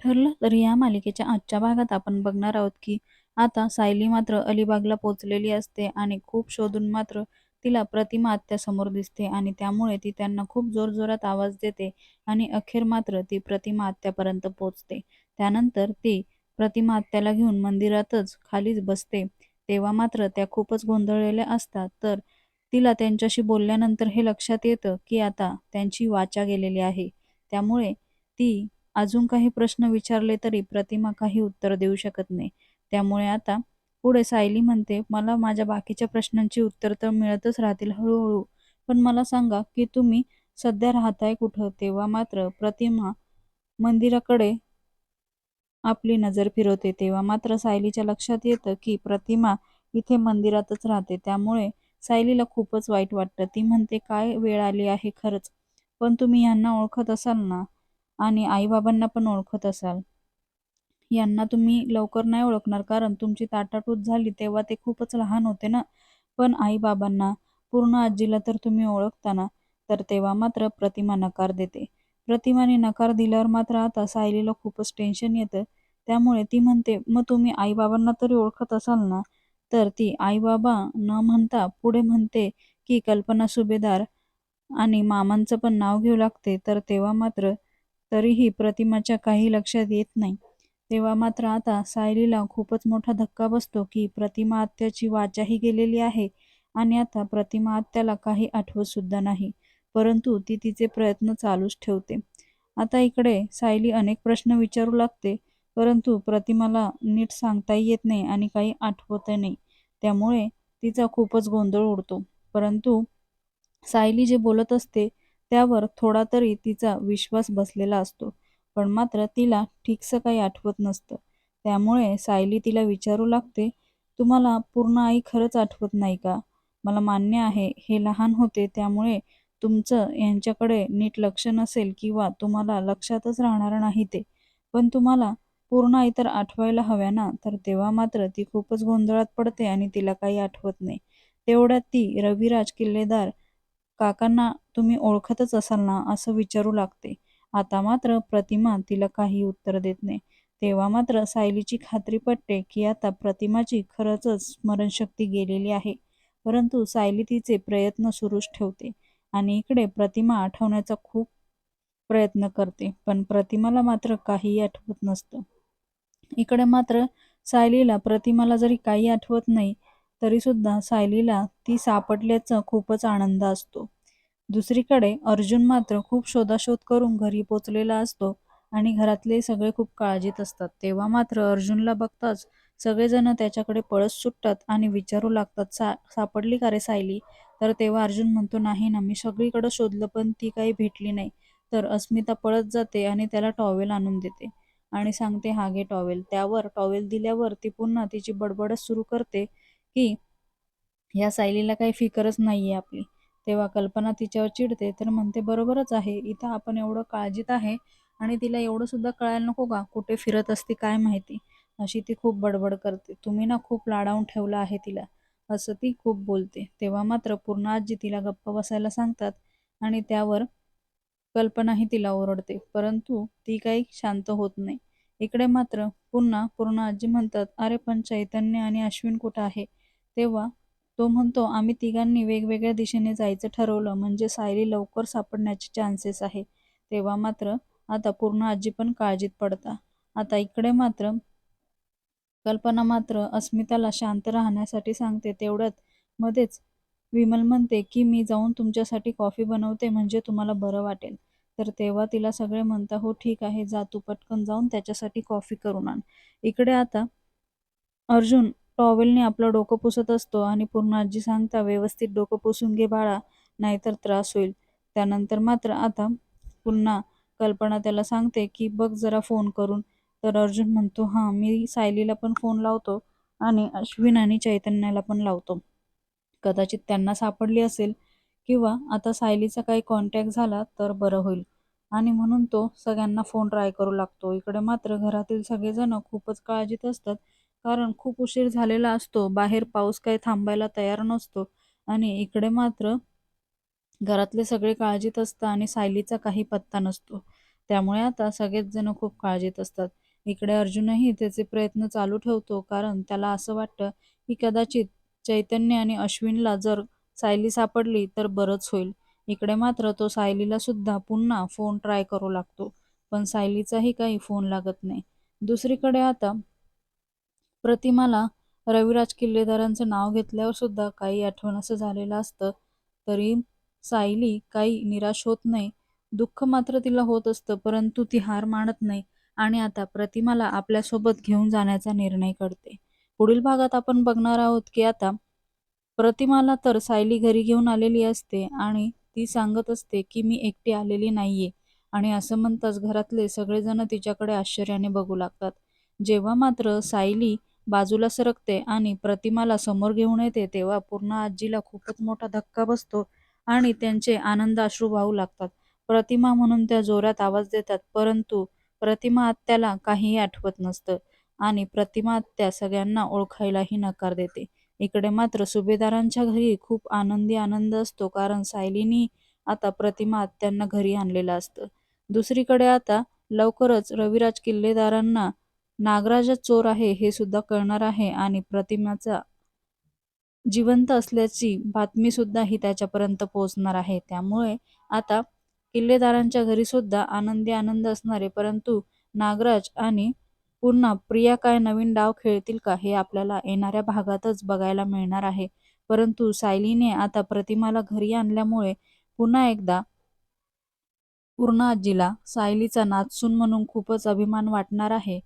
ठरलं तर या मालिकेच्या आजच्या भागात आपण बघणार आहोत की आता सायली मात्र अलिबागला पोचलेली असते आणि खूप शोधून मात्र तिला प्रतिमा आत्यासमोर दिसते आणि त्यामुळे ती त्यांना खूप जोरजोरात आवाज देते आणि अखेर मात्र ती प्रतिमा आत्यापर्यंत पोचते त्यानंतर ती प्रतिमा आत्याला घेऊन मंदिरातच खालीच बसते. तेव्हा मात्र त्या खूपच गोंधळलेल्या असतात. तर तिला त्यांच्याशी बोलल्यानंतर हे लक्षात येतं की आता त्यांची वाचा गेलेली आहे. त्यामुळे ती अजून काही प्रश्न विचारले तरी प्रतिमा काही उत्तर देऊ शकत नाही. त्यामुळे आता पुढे सायली म्हणते मला माझ्या बाकीच्या प्रश्नांची उत्तर तर मिळतच राहतील हळूहळू पण मला सांगा की तुम्ही सध्या राहताय कुठं? तेव्हा मात्र प्रतिमा मंदिराकडे आपली नजर फिरवते. तेव्हा मात्र सायलीच्या लक्षात येतं की प्रतिमा इथे मंदिरातच राहते. त्यामुळे सायलीला खूपच वाईट वाटतं. ती म्हणते काय वेळ आली आहे खरंच पण तुम्ही यांना ओळखत असाल ना आणि आईबाबांना पण ओळखत असाल. यांना तुम्ही लवकर नाही ओळखणार कारण तुमची ताटाटूट झाली तेव्हा ते खूपच लहान होते ना. पण आईबाबांना पूर्ण आजीला तर तुम्ही ओळखता ना तर तेव्हा मात्र प्रतिमा नकार देते. प्रतिमाने नकार दिल्यावर मात्र आता सायलीला खूपच टेन्शन येतं. त्यामुळे ती म्हणते मग तुम्ही आईबाबांना तरी ओळखत असाल ना? तर ती आईबाबा न म्हणता पुढे म्हणते की कल्पना सुभेदार आणि मामांचं पण नाव घेऊ लागते. तर तेव्हा मात्र तरीही प्रतिमाच्या काही लक्षात येत नाही. तेव्हा मात्र आता सायलीला खूपच मोठा धक्का बसतो की प्रतिमा आत्याची वाचाही गेलेली आहे आणि आता प्रतिमा आत्याला काही आठवत सुद्धा नाही परंतु ती तिचे प्रयत्न चालूच ठेवते. आता इकडे सायली अनेक प्रश्न विचारू लागते परंतु प्रतिमाला नीट सांगताही येत नाही आणि काही आठवत नाही. त्यामुळे तिचा खूपच गोंधळ उडतो. परंतु सायली जे बोलत असते त्यावर थोडा तरी तिचा विश्वास बसलेला असतो. पण मात्र तिला ठीकसं काही आठवत नसतं. त्यामुळे सायली तिला विचारू लागते तुम्हाला पूर्ण आई खरंच आठवत नाही का? मला मान्य आहे हे लहान होते त्यामुळे तुमचं यांच्याकडे नीट लक्ष नसेल किंवा तुम्हाला लक्षातच राहणार नाही ते. पण तुम्हाला पूर्ण आई तर आठवायला हव्या ना? तर तेव्हा मात्र ती खूपच गोंधळात पडते आणि तिला काही आठवत नाही. तेवढ्यात ती रविराज किल्लेदार काकांना तुम्ही ओळखतच असाल ना असं विचारू लागते. आता मात्र प्रतिमा तिला काही उत्तर देत नाही. तेव्हा मात्र सायलीची खात्री पटते की आता प्रतिमाची खरंच स्मरणशक्ती गेलेली आहे. परंतु सायली तिचे प्रयत्न सुरूच ठेवते आणि इकडे प्रतिमा आठवण्याचा खूप प्रयत्न करते पण प्रतिमाला मात्र काहीही आठवत नसतं. इकडे मात्र सायलीला प्रतिमाला जरी काही आठवत नाही तरी सुद्धा सायलीला ती सापडल्याचा खूपच आनंद असतो. दुसरीकडे अर्जुन मात्र खूप शोधाशोध करून घरी पोचलेला असतो आणि घरातले सगळे खूप काळजीत असतात. तेव्हा मात्र अर्जुनला बघताच सगळेजण त्याच्याकडे पळस सुटतात आणि विचारू लागतात सा सापडली का रे सायली? तर तेव्हा अर्जुन म्हणतो नाही ना मी सगळीकडे शोधलं पण ती काही भेटली नाही. तर अस्मिता पळत जाते आणि त्याला टॉवेल आणून देते आणि सांगते हा घे टॉवेल. त्यावर टॉवेल दिल्यावर ती पुन्हा तिची बडबडच सुरू करते की या सायलीला काही फिकरच नाहीये आपली. तेव्हा कल्पना तिच्यावर चिडते तर म्हणते बरोबरच आहे. इथं आपण एवढं काळजीत आहे आणि तिला एवढं सुद्धा कळायला नको का? कुठे फिरत असते काय माहिती? अशी ती खूप बडबड करते. तुम्ही ना खूप लाडावून ठेवलं आहे तिला असं ती खूप बोलते. तेव्हा मात्र पूर्ण आजी तिला गप्प बसायला सांगतात आणि त्यावर कल्पनाही तिला ओरडते. परंतु ती काही शांत होत नाही. इकडे मात्र पुन्हा पूर्ण आजी म्हणतात अरे पण चैतन्य आणि अश्विन कुठं आहे? तेव्हा तो म्हणतो आम्ही तिघांनी वेगवेगळ्या दिशेने जायचं ठरवलं म्हणजे सायली लवकर सापडण्याचे चान्सेस आहे. तेव्हा मात्र आता पूर्ण आजी पण काळजीत पडता. आता इकडे मात्र कल्पना मात्र अस्मिताला शांत राहण्यासाठी सांगते. तेवढ्यात मध्येच विमल म्हणते की मी जाऊन तुमच्यासाठी कॉफी बनवते म्हणजे तुम्हाला बरं वाटेल. तर तेव्हा तिला सगळे म्हणता हो ठीक आहे जा तू पटकन जाऊन त्याच्यासाठी कॉफी करून आण. इकडे आता अर्जुन टॉवेलने आपलं डोकं पुसत असतो आणि पूर्ण आजी सांगता व्यवस्थित डोकं पुसून घे बाळा नाहीतर त्रास होईल. त्यानंतर मात्र आता पुन्हा कल्पना त्याला सांगते की बघ जरा फोन करून. तर अर्जुन म्हणतो हां मी सायलीला पण फोन लावतो आणि अश्विन आणि चैतन्याला पण लावतो. कदाचित त्यांना सापडली असेल किंवा आता सायलीचा काही कॉन्टॅक्ट झाला तर बरं होईल. आणि म्हणून तो सगळ्यांना फोन ट्राय करू लागतो. इकडे मात्र घरातील सगळेजण खूपच काळजीत असतात कारण खूप उशीर झालेला असतो. बाहेर पाऊस काही थांबायला तयार नसतो. आणि इकडे मात्र घरातले सगळे काळजीत असतात आणि सायलीचा काही पत्ता नसतो. त्यामुळे आता सगळेच जण खूप काळजीत असतात. इकडे अर्जुनही त्याचे प्रयत्न चालू ठेवतो. कारण त्याला असं वाटतं की कदाचित चैतन्य आणि अश्विनला जर सायली सापडली तर बरंच होईल. इकडे मात्र तो सायलीला सुद्धा पुन्हा फोन ट्राय करू लागतो. पण सायलीचाही काही फोन लागत नाही. दुसरीकडे आता प्रतिमाला रविराज किल्लेदारांचं नाव घेतल्यावर सुद्धा काही आठवण असं झालेलं असतं. तरी सायली काही निराश होत नाही. दुःख मात्र तिला होत असतं परंतु ती हार मानत नाही आणि आता प्रतिमाला आपल्यासोबत घेऊन जाण्याचा निर्णय करते. पुढील भागात आपण बघणार आहोत की आता प्रतिमाला तर सायली घरी घेऊन आलेली असते आणि ती सांगत असते की मी एकटी आलेली नाहीये आणि असं म्हणताच घरातले सगळेजण तिच्याकडे आश्चर्याने बघू लागतात. जेव्हा मात्र सायली बाजूला सरकते आणि प्रतिमाला समोर घेऊन येते तेव्हा पूर्ण आजीला खूपच मोठा धक्का बसतो आणि त्यांचे आनंद अश्रू वाहू लागतात. प्रतिमा म्हणून त्या जोरात आवाज देतात परंतु प्रतिमा आत्याला काहीही आठवत नसतं आणि प्रतिमा आत्या सगळ्यांना ओळखायलाही नकार देते. इकडे मात्र सुभेदारांच्या घरी खूप आनंदी आनंद असतो कारण सायलीनी आता प्रतिमा आत्यांना घरी आणलेलं असतं. दुसरीकडे आता लवकरच रविराज किल्लेदारांना नागराजच चोर आहे हे सुद्धा कळणार आहे आणि प्रतिमाचा जिवंत असल्याची बातमी सुद्धा ही त्याच्यापर्यंत पोहोचणार आहे. त्यामुळे आता किल्लेदारांच्या घरी सुद्धा आनंदी आनंद असणारे परंतु नागराज आणि पुन्हा प्रिया काय नवीन डाव खेळतील का हे आपल्याला येणाऱ्या भागातच बघायला मिळणार आहे. परंतु सायलीने आता प्रतिमाला घरी आणल्यामुळे पुन्हा एकदा पूर्ण आजीला सायलीचा नाचसून म्हणून खूपच अभिमान वाटणार आहे.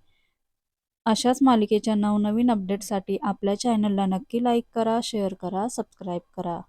अशाच मालिकेच्या नवनवीन अपडेटसाठी आपल्या चॅनलला नक्की लाईक करा शेअर करा सबस्क्राईब करा.